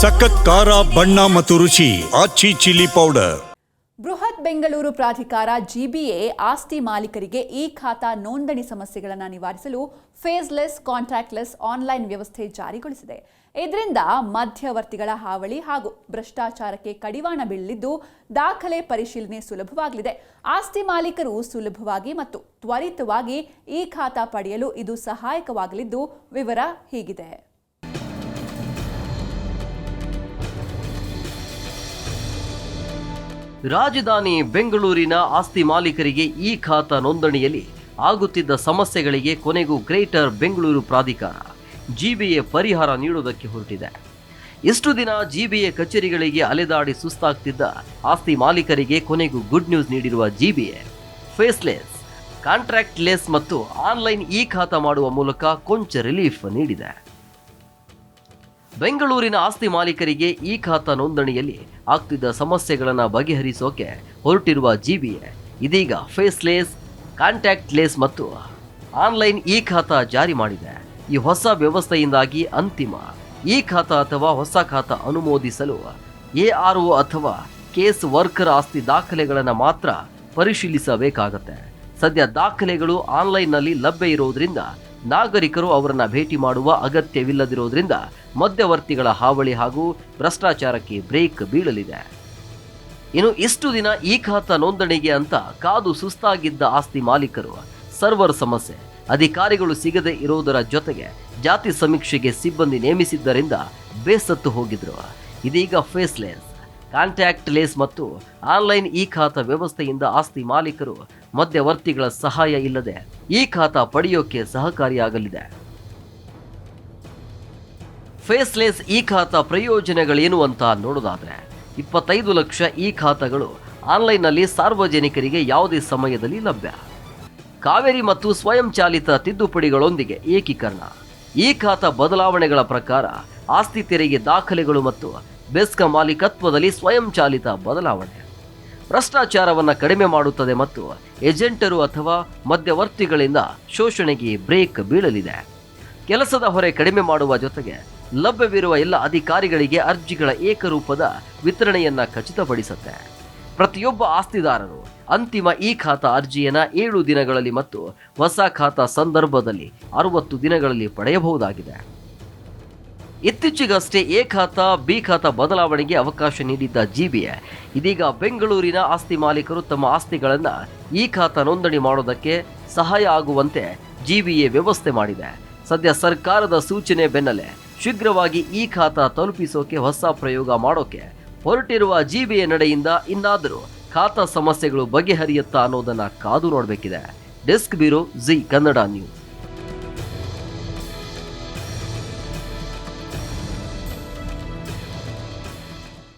ಸಖತ್ ಖಾರ, ಬಣ್ಣ ಮತ್ತು ರುಚಿ, ಆಚಿ ಚಿಲ್ಲಿ ಪೌಡರ್. ಬೃಹತ್ ಬೆಂಗಳೂರು ಪ್ರಾಧಿಕಾರ ಜಿಬಿಎ ಆಸ್ತಿ ಮಾಲೀಕರಿಗೆ ಇ ಖಾತಾ ನೋಂದಣಿ ಸಮಸ್ಯೆಗಳನ್ನು ನಿವಾರಿಸಲು ಫೇಸ್ಲೆಸ್ ಕಾಂಟ್ರಾಕ್ಟ್ಲೆಸ್ ಆನ್ಲೈನ್ ವ್ಯವಸ್ಥೆ ಜಾರಿಗೊಳಿಸಿದೆ. ಇದರಿಂದ ಮಧ್ಯವರ್ತಿಗಳ ಹಾವಳಿ ಹಾಗೂ ಭ್ರಷ್ಟಾಚಾರಕ್ಕೆ ಕಡಿವಾಣ ಬೀಳಲಿದ್ದು, ದಾಖಲೆ ಪರಿಶೀಲನೆ ಸುಲಭವಾಗಲಿದೆ. ಆಸ್ತಿ ಮಾಲೀಕರು ಸುಲಭವಾಗಿ ಮತ್ತು ತ್ವರಿತವಾಗಿ ಇ ಖಾತಾ ಪಡೆಯಲು ಇದು ಸಹಾಯಕವಾಗಲಿದ್ದು, ವಿವರ ಹೀಗಿದೆ. ರಾಜಧಾನಿ ಬೆಂಗಳೂರಿನ ಆಸ್ತಿ ಮಾಲೀಕರಿಗೆ ಈ ಖಾತಾ ನೋಂದಣಿಯಲ್ಲಿ ಆಗುತ್ತಿದ್ದ ಸಮಸ್ಯೆಗಳಿಗೆ ಕೊನೆಗೂ ಗ್ರೇಟರ್ ಬೆಂಗಳೂರು ಪ್ರಾಧಿಕಾರ ಜಿಬಿಎ ಪರಿಹಾರ ನೀಡುವುದಕ್ಕೆ ಹೊರಟಿದೆ. ಇಷ್ಟು ದಿನ ಜಿಬಿಎ ಕಚೇರಿಗಳಿಗೆ ಅಲೆದಾಡಿ ಸುಸ್ತಾಗ್ತಿದ್ದ ಆಸ್ತಿ ಮಾಲೀಕರಿಗೆ ಕೊನೆಗೂ ಗುಡ್ ನ್ಯೂಸ್ ನೀಡಿರುವ ಜಿಬಿಎ ಫೇಸ್ಲೆಸ್ ಕಾಂಟ್ರಾಕ್ಟ್ ಲೆಸ್ ಮತ್ತು ಆನ್ಲೈನ್ ಇ ಖಾತಾ ಮಾಡುವ ಮೂಲಕ ಕೊಂಚ ರಿಲೀಫ್ ನೀಡಿದೆ. ಬೆಂಗಳೂರಿನ ಆಸ್ತಿ ಮಾಲೀಕರಿಗೆ ಈ ಖಾತಾ ನೋಂದಣಿಯಲ್ಲಿ ಆಗ್ತಿದ್ದ ಸಮಸ್ಯೆಗಳನ್ನು ಬಗೆಹರಿಸೋಕೆ ಹೊರಟಿರುವ ಜಿಬಿಎ, ಇದೀಗ ಫೇಸ್ಲೆಸ್, ಕಾಂಟ್ಯಾಕ್ಟ್ಲೆಸ್ ಮತ್ತು ಆನ್ಲೈನ್ ಇ ಖಾತಾ ಜಾರಿ ಮಾಡಿದೆ. ಈ ಹೊಸ ವ್ಯವಸ್ಥೆಯಿಂದಾಗಿ ಅಂತಿಮ ಇ ಖಾತಾ ಅಥವಾ ಹೊಸ ಖಾತಾ ಅನುಮೋದಿಸಲು ಎಆರ್ಒ ಅಥವಾ ಕೇಸ್ ವರ್ಕರ್ ಆಸ್ತಿ ದಾಖಲೆಗಳನ್ನು ಮಾತ್ರ ಪರಿಶೀಲಿಸಬೇಕಾಗತ್ತೆ. ಸದ್ಯ ದಾಖಲೆಗಳು ಆನ್ಲೈನ್ನಲ್ಲಿ ಲಭ್ಯ ಇರುವುದರಿಂದ ನಾಗರಿಕರು ಅವರನ್ನ ಭೇಟಿ ಮಾಡುವ ಅಗತ್ಯವಿಲ್ಲದಿರುವುದರಿಂದ ಮಧ್ಯವರ್ತಿಗಳ ಹಾವಳಿ ಹಾಗೂ ಭ್ರಷ್ಟಾಚಾರಕ್ಕೆ ಬ್ರೇಕ್ ಬೀಳಲಿದೆ. ಇನ್ನು ಇಷ್ಟು ದಿನ ಈ ಖಾತಾ ನೋಂದಣಿಗೆ ಅಂತ ಕಾದು ಸುಸ್ತಾಗಿದ್ದ ಆಸ್ತಿ ಮಾಲೀಕರು, ಸರ್ವರ್ ಸಮಸ್ಯೆ, ಅಧಿಕಾರಿಗಳು ಸಿಗದೆ ಇರುವುದರ ಜೊತೆಗೆ ಜಾತಿ ಸಮೀಕ್ಷೆಗೆ ಸಿಬ್ಬಂದಿ ನೇಮಿಸಿದ್ದರಿಂದ ಬೇಸತ್ತು ಹೋಗಿದ್ರು. ಇದೀಗ ಫೇಸ್ಲೆಸ್, ಕಾಂಟ್ಯಾಕ್ಟ್ ಲೇಸ್ ಮತ್ತು ಆನ್ಲೈನ್ ಇ ಖಾತಾ ವ್ಯವಸ್ಥೆಯಿಂದ ಆಸ್ತಿ ಮಾಲೀಕರು ಮಧ್ಯವರ್ತಿಗಳ ಸಹಾಯ ಇಲ್ಲದೆ ಈ ಖಾತಾ ಪಡೆಯೋಕೆ ಸಹಕಾರಿಯಾಗಲಿದೆ. ಫೇಸ್ಲೆಸ್ ಇ ಖಾತಾ ಪ್ರಯೋಜನಗಳೇನು ಅಂತ ನೋಡೋದಾದ್ರೆ, ಇಪ್ಪತ್ತೈದು ಲಕ್ಷ ಇ ಖಾತಾಗಳು ಆನ್ಲೈನ್ನಲ್ಲಿ ಸಾರ್ವಜನಿಕರಿಗೆ ಯಾವುದೇ ಸಮಯದಲ್ಲಿ ಲಭ್ಯ. ಕಾವೇರಿ ಮತ್ತು ಸ್ವಯಂಚಾಲಿತ ತಿದ್ದುಪಡಿಗಳೊಂದಿಗೆ ಏಕೀಕರಣ. ಈ ಖಾತಾ ಬದಲಾವಣೆಗಳ ಪ್ರಕಾರ ಆಸ್ತಿ ತೆರಿಗೆ ದಾಖಲೆಗಳು ಮತ್ತು ಬೆಸ್ಕ ಮಾಲೀಕತ್ವದಲ್ಲಿ ಸ್ವಯಂಚಾಲಿತ ಬದಲಾವಣೆ. ಭ್ರಷ್ಟಾಚಾರವನ್ನು ಕಡಿಮೆ ಮಾಡುತ್ತದೆ ಮತ್ತು ಏಜೆಂಟರು ಅಥವಾ ಮಧ್ಯವರ್ತಿಗಳಿಂದ ಶೋಷಣೆಗೆ ಬ್ರೇಕ್ ಬೀಳಲಿದೆ. ಕೆಲಸದ ಹೊರೆ ಕಡಿಮೆ ಮಾಡುವ ಜೊತೆಗೆ ಲಭ್ಯವಿರುವ ಎಲ್ಲ ಅಧಿಕಾರಿಗಳಿಗೆ ಅರ್ಜಿಗಳ ಏಕರೂಪದ ವಿತರಣೆಯನ್ನು ಖಚಿತಪಡಿಸುತ್ತೆ. ಪ್ರತಿಯೊಬ್ಬ ಆಸ್ತಿದಾರರು ಅಂತಿಮ ಈ ಖಾತಾ ಅರ್ಜಿಯನ್ನು ಏಳು ದಿನಗಳಲ್ಲಿ ಮತ್ತು ಹೊಸ ಖಾತಾ ಸಂದರ್ಭದಲ್ಲಿ ಅರವತ್ತು ದಿನಗಳಲ್ಲಿ ಪಡೆಯಬಹುದಾಗಿದೆ. ಇತ್ತೀಚೆಗಷ್ಟೇ ಎ ಖಾತಾ, ಬಿ ಖಾತಾ ಬದಲಾವಣೆಗೆ ಅವಕಾಶ ನೀಡಿದ್ದ ಜಿಬಿಎ ಇದೀಗ ಬೆಂಗಳೂರಿನ ಆಸ್ತಿ ಮಾಲೀಕರು ತಮ್ಮ ಆಸ್ತಿಗಳನ್ನು ಈ ಖಾತಾ ನೋಂದಣಿ ಮಾಡೋದಕ್ಕೆ ಸಹಾಯ ಆಗುವಂತೆ ಜಿಬಿಎ ವ್ಯವಸ್ಥೆ ಮಾಡಿದೆ. ಸದ್ಯ ಸರ್ಕಾರದ ಸೂಚನೆ ಬೆನ್ನಲ್ಲೇ ಶೀಘ್ರವಾಗಿ ಈ ಖಾತಾ ತಲುಪಿಸೋಕೆ ಹೊಸ ಪ್ರಯೋಗ ಮಾಡೋಕೆ ಹೊರಟಿರುವ ಜಿಬಿಎ ನಡೆಯಿಂದ ಇನ್ನಾದರೂ ಖಾತಾ ಸಮಸ್ಯೆಗಳು ಬಗೆಹರಿಯುತ್ತಾ ಅನ್ನೋದನ್ನ ಕಾದು ನೋಡಬೇಕಿದೆ. Desk bureau Zee Kannada news.